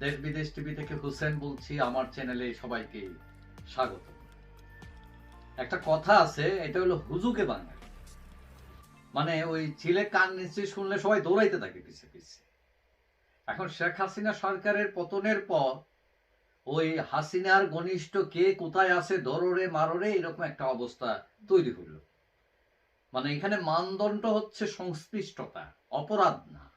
দেশ বিদেশ টিভি থেকে হুসেন বলছি, আমার চ্যানেলে সবাইকে স্বাগত। একটা কথা আছে, এটা হলো হুজুকে মানে ওই ছিলে কান নিচে শুনলে সবাই দৌড়াইতে থাকে পিছে পিছে। এখন শেখ হাসিনা সরকারের পতনের পর ওই হাসিনার ঘনিষ্ঠ কে কোথায় আছে, দররে মাররে এরকম একটা অবস্থা তৈরি হলো। মানে এখানে মানদণ্ড হচ্ছে সংশ্লিষ্টতা, অপরাধ না।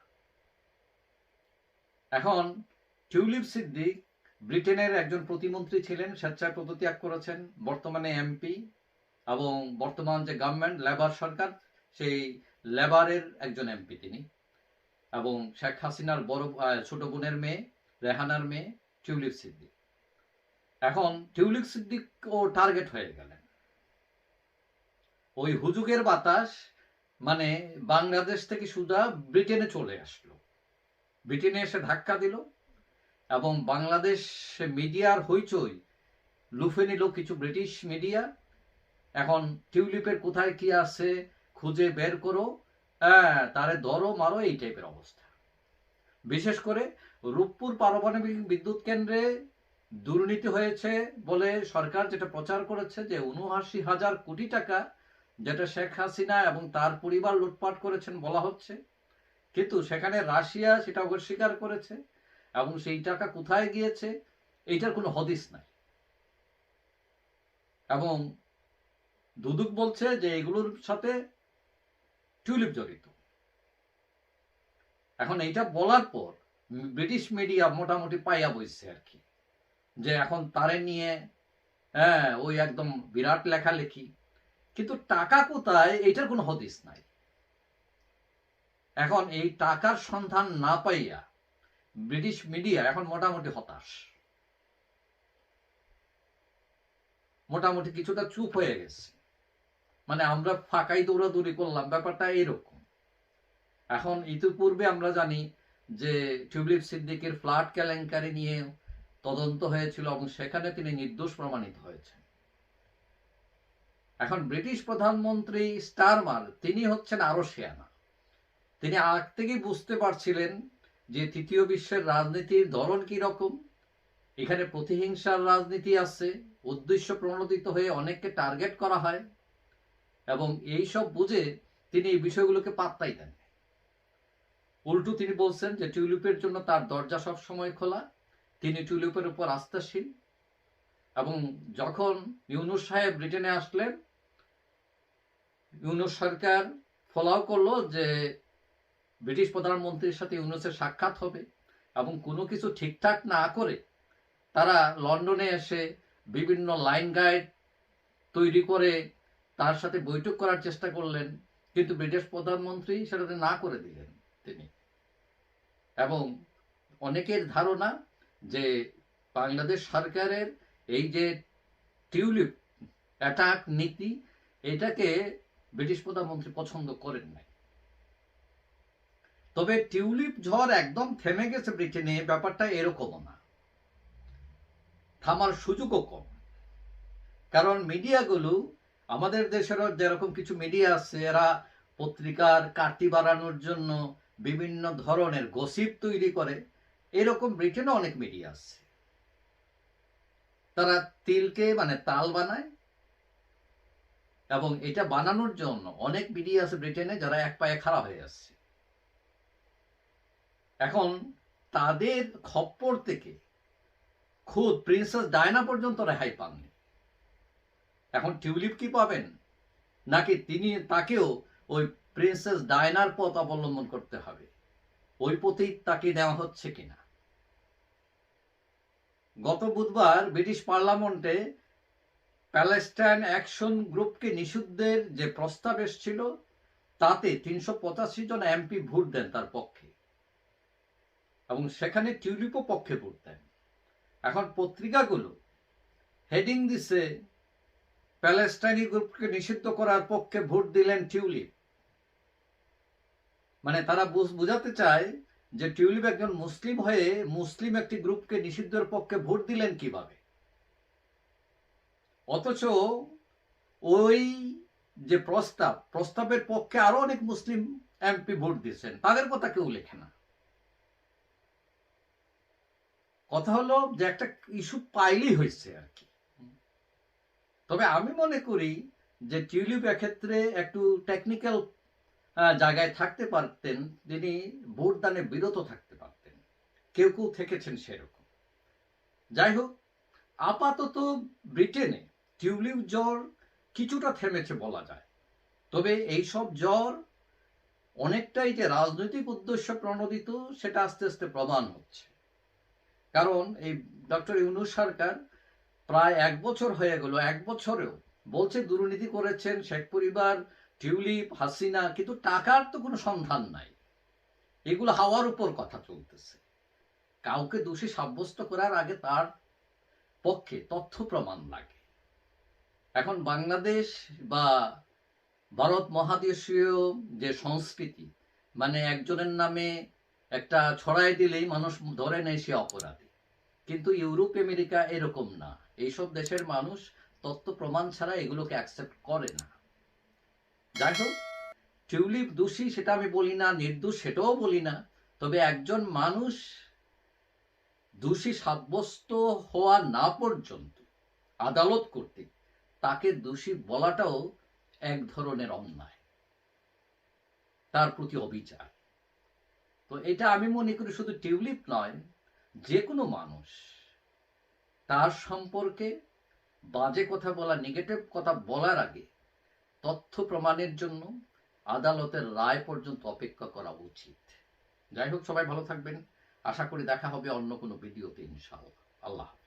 এখন টিউলিপ সিদ্দিক ব্রিটেনের একজন প্রতিমন্ত্রী ছিলেন, স্বেচ্ছায় পদত্যাগ করেছেন, বর্তমানে এমপি এবং বর্তমান যে গভর্নমেন্ট লেবার সরকার, সেই লেবারের একজন এমপি তিনি। এবং শেখ হাসিনার বড় ছোট বোনের মেয়ে, রেহানার মেয়ে, টিউলিপ সিদ্দিক। এখন টিউলিপ সিদ্দিক ও টার্গেট হয়ে গেলেন। ওই হুজুগের বাতাস মানে বাংলাদেশ থেকে সুদা ব্রিটেনে চলে আসলো। ব্রিটেনে এসে ধাক্কা দিল এবং বাংলাদেশ মিডিয়ার হইচই, লুফে নিল কিছু ব্রিটিশ মিডিয়া। এখন টিউলিপের কোথায় কি আছে খুঁজে বের করো। হ্যাঁ তারে দরো মারো, এই টাইপের অবস্থা। বিশেষ করে রূপপুর পারমাণবিক বিদ্যুৎ কেন্দ্রে দুর্নীতি হয়েছে বলে সরকার যেটা প্রচার করেছে যে উনআশি হাজার কোটি টাকা যেটা শেখ হাসিনা এবং তার পরিবার লুটপাট করেছেন বলা হচ্ছে কিন্তু সেখানে রাশিয়া সেটা অস্বীকার করেছে এবং সেই টাকা কোথায় গিয়েছে, এইটার কোনো হদিস নাই। এবং দুদুক বলছে যে এগুলোর সাথে টিউলিপ জড়িত। এখন এইটা বলার পর ব্রিটিশ মিডিয়া মোটামুটি পাইয়া বইছে আর কি, যে এখন তারে নিয়ে হ্যাঁ ওই একদম বিরাট লেখালেখি, কিন্তু টাকা কোথায় এইটার কোনো হদিস নাই। এখন এই টাকার সন্ধান না পাইয়া ব্রিটিশ মিডিয়া এখন মোটামুটি হতাশ। মোটামুটি কিছুটা চুপ হয়ে গেছে। মানে আমরা ফাঁকাই দৌড়াদৌড়ি করলাম, ব্যাপারটা এরকম এখন ইতিপূর্বে আমরা জানি যে টিউলিপ সিদ্দিকের ফ্ল্যাট কেলেঙ্কারি নিয়ে তদন্ত হয়েছিল এবং সেখানে তিনি নির্দোষ প্রমাণিত হয়েছেন। এখন ব্রিটিশ প্রধানমন্ত্রী স্টারমার, তিনি হচ্ছেন আরও শেয়ানা তিনি আগ থেকেই বুঝতে পারছিলেন যে তৃতীয় বিশ্বের রাজনীতির ধরন কি রকম। এখানে প্রতিহিংসার রাজনীতি আছে, উদ্দেশ্য প্রণোদিত হয়ে অনেককে টার্গেট করা হয় এবং এই সব বুঝে তিনি এই বিষয়গুলোকে পাত্তাই দেন। উল্টু তিনি বলছেন যে টিউলিপের জন্য তার দরজা সব সময় খোলা, তিনি টিউলিপের উপর আস্থাশীল এবং যখন ইউনুস সাহেব ব্রিটেনে আসলেন, ইউনুস সরকার ফলাও করল যে ব্রিটিশ প্রধানমন্ত্রীর সাথে ইউনুসের সাক্ষাৎ হবে এবং কোনো কিছু ঠিকঠাক না করে তারা লন্ডনে এসে বিভিন্ন লাইন গাইড তৈরি করে তার সাথে বৈঠক করার চেষ্টা করলেন, কিন্তু ব্রিটিশ প্রধানমন্ত্রী সেটাতে না করে দিলেন তিনি। এবং অনেকের ধারণা যে বাংলাদেশ সরকারের এই যে টিউলিপ অ্যাটাক নীতি, এটাকে ব্রিটিশ প্রধানমন্ত্রী পছন্দ করেন নাই। তবে টিউলিপ ঝড় একদম থেমে গেছে ব্রিটেনে, ব্যাপারটা এরকমও না। থামার সুযোগও কম। কারণ মিডিয়াগুলো, আমাদের দেশেরও যেরকম কিছু মিডিয়া আছে, এরা পত্রিকার কাটি বাড়ানোর জন্য বিভিন্ন ধরনের গসিপ তৈরি করে, এরকম ব্রিটেনে অনেক মিডিয়া আছে। তারা তিলকে মানে তাল বানায়, এবং এটা বানানোর জন্য অনেক মিডিয়া আছে ব্রিটেনে যারা এক পায়ে খারাপ হয়ে আসছে এখন তাদের খপ্পর থেকে খুদ প্রিন্সেস ডায়না পর্যন্ত রেহাই পাননি। এখন টিউলিপ কি পাবেন? নাকি তিনি তাকেও ওই প্রিন্সেস ডায়নার পথ অবলম্বন করতে হবে? ওই পথেই তাকে নেওয়া হচ্ছে কিনা? গত বুধবার ব্রিটিশ পার্লামেন্টে প্যালেস্টাইন অ্যাকশন গ্রুপকে নিষিদ্ধের যে প্রস্তাব এসেছিল, তাতে তিনশো পঁচাশি জন এমপি ভোট দেন তার পক্ষে। এবং সেখানে টিউলিপও পক্ষে দেন এখন পত্রিকাগুলো হেডিং দিছে প্যালেস্টাইনি গ্রুপকে নিষিদ্ধ করার পক্ষে ভোট দিলেন টিউলিপ। মানে তারা বুঝাতে চায় যে টিউলিপ একজন মুসলিম হয়ে মুসলিম একটি গ্রুপকে নিষিদ্ধের পক্ষে ভোট দিলেন কীভাবে। অথচ ওই যে প্রস্তাব, প্রস্তাবের পক্ষে আরও অনেক মুসলিম এমপি ভোট দিয়েছেন, তাদের কথা কেউ লেখে না। কথা হলো যে একটা ইস্যু পাইলেই হয়েছে আর কি। তবে আমি মনে করি যে টিউলিপ এক্ষেত্রে একটু টেকনিক্যাল জায়গায় থাকতে পারতেন তিনি ভোটদানে বিরত থাকতে পারতেন। কেউ কেউ থেকেছেন সেরকম। যাই হোক, আপাতত ব্রিটেনে টিউলিপ জ্বর কিছুটা থেমেছে বলা যায়। তবে এইসব জ্বর অনেকটাই যে রাজনৈতিক উদ্দেশ্য প্রণোদিত, সেটা আস্তে আস্তে প্রমাণ হচ্ছে। কারণ এই ডক্টর ইউনুস সরকার প্রায় এক বছর হয়ে গেল, এক বছরেও। বলছে, দুর্নীতি করেছেন শেখ পরিবার, টিউলিপ, হাসিনা, কিন্তু টাকার তো কোনো সন্ধান নাই। এগুলো হাওয়ার উপর কথা চলতেছে। কাউকে দোষী সাব্যস্ত করার আগে তার পক্ষে তথ্য প্রমাণ লাগে। এখন বাংলাদেশ বা ভারত মহাদেশীয় যে সংস্কৃতি মানে একজনের নামে একটা ছড়াই দিলেই মানুষ ধরে নেয় সে অপরাধী। কিন্তু ইউরোপ, আমেরিকা এরকম না। এইসব দেশের মানুষ তথ্য প্রমাণ ছাড়া এগুলোকে অ্যাকসেপ্ট করে না। যাই হোক, টিউলিপ দোষী সেটা আমি বলি না, নির্দোষ সেটাও বলি না, তবে একজন মানুষ দোষী সাব্যস্ত হওয়া না পর্যন্ত আদালত কর্তৃক তাকে দোষী বলাটাও এক ধরনের অন্যায়। তার প্রতি অবিচার। তো এটা আমি মনে করি শুধু টিউলিপ নয় যে কোনো মানুষ তার সম্পর্কে বাজে কথা বলা নেগেটিভ কথা বলার আগে তথ্য প্রমাণের জন্য আদালতের রায় পর্যন্ত অপেক্ষা করা উচিত। যাই হোক, সবাই ভালো থাকবেন। আশা করি দেখা হবে অন্য কোনো ভিডিওতে ইনশাআল্লাহ। আল্লাহ।